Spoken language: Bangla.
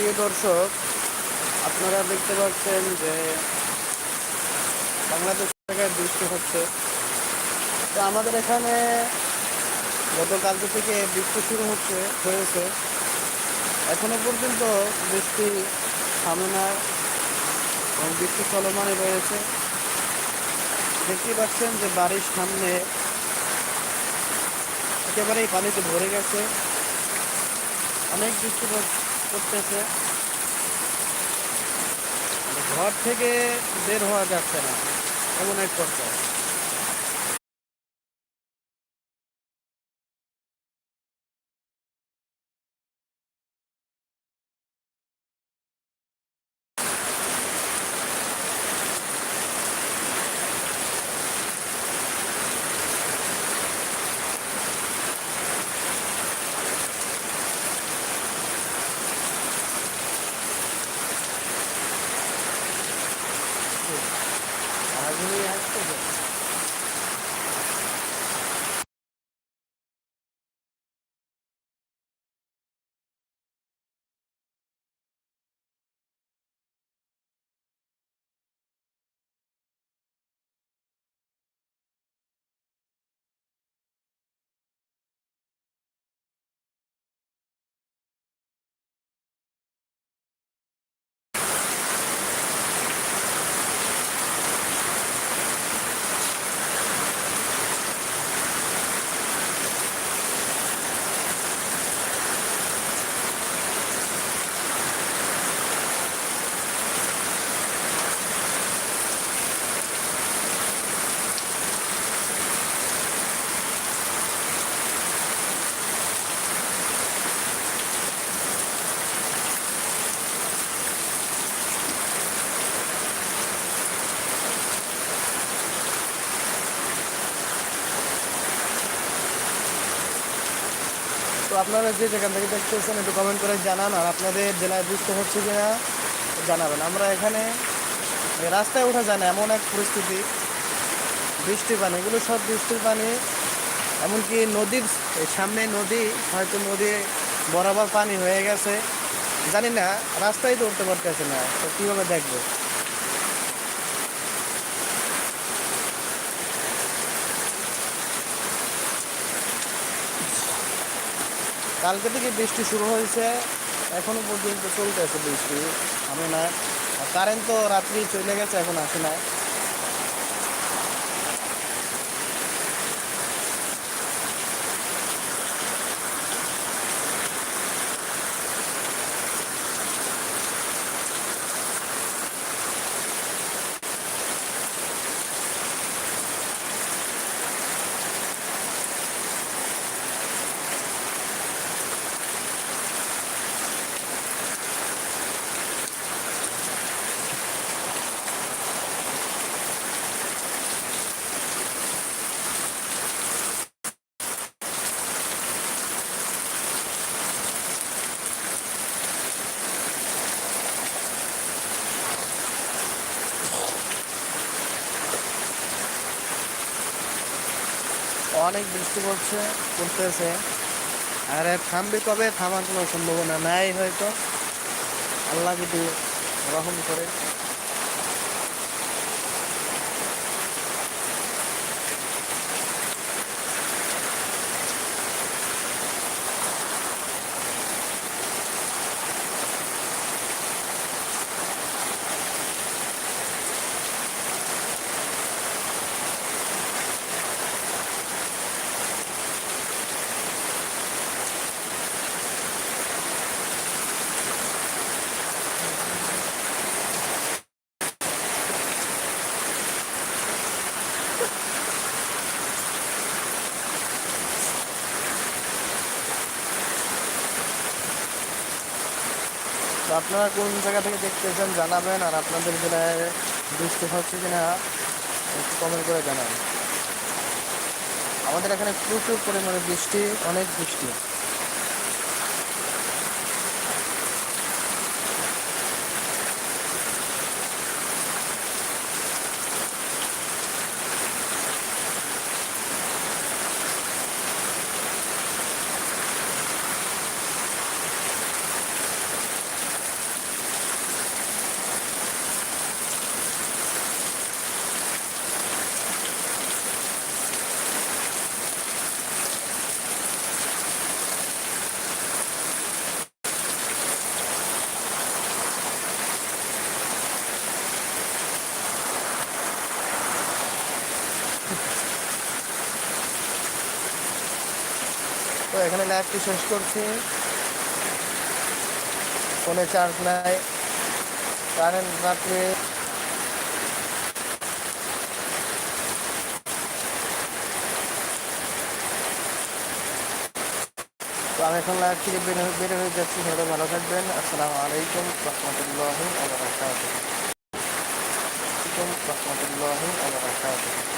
প্রিয় দর্শক, আপনারা দেখতে পাচ্ছেন যে বাংলাদেশ থেকে বৃষ্টি হচ্ছে। তো আমাদের এখানে গতকালকে থেকে বৃষ্টি শুরু হচ্ছে, হয়েছে। এখনও পর্যন্ত বৃষ্টি থামে না এবং বৃষ্টি চলমানে রয়েছে। দেখতে পাচ্ছেন যে বাড়ির সামনে একেবারেই পানিতে ভরে গেছে। অনেক বৃষ্টি মানে ঘর থেকে বের হওয়া যাচ্ছে না। এমন এক পর্যায়ে। তো আপনারা যে যেখান থেকে দেখতেছেন একটু কমেন্ট করে জানান আর আপনাদের জেলায় বৃষ্টি হচ্ছে কি না জানাবেন। আমরা এখানে রাস্তায় ওঠা যায় না, এমন এক পরিস্থিতি। বৃষ্টির পানি, এগুলো সব বৃষ্টির পানি। এমনকি নদীর সামনে নদী, হয়তো নদী বরাবর পানি হয়ে গেছে। জানি না, রাস্তায় তো উঠতে পারতেছে না, তো কীভাবে দেখব? কালকে থেকে বৃষ্টি শুরু হয়েছে এখনও পর্যন্ত চলতেছে বৃষ্টি, আমি না। কারেন্ট তো রাত্রি চলে গেছে, এখন আসে না। অনেক বৃষ্টি পড়ছে, পড়তেছে। আর থামবে কবে? থামার কোনো সম্ভাবনা নাই হয়তো। আল্লাহ যদি রহম করে। তো আপনারা কোন জায়গা থেকে দেখতেছেন জানাবেন আর আপনাদের জেলায় বৃষ্টি হচ্ছে কিনা একটু কমেন্ট করে জানান আমাদের এখানে প্রচুর পরিমাণে বৃষ্টি, অনেক বৃষ্টি। তো এখানে লাইভটি শেষ করছি। ফোনে চার্জ নাই। কারেন্ট রাখলে তো আমি এখন লাইভ থেকে বের হয়ে যাচ্ছি। সবাই ভালো থাকবেন। আসসালামু আলাইকুম রহমতুল্লাহ আল্লাহ রহমতুল্লাহ আবরাকাত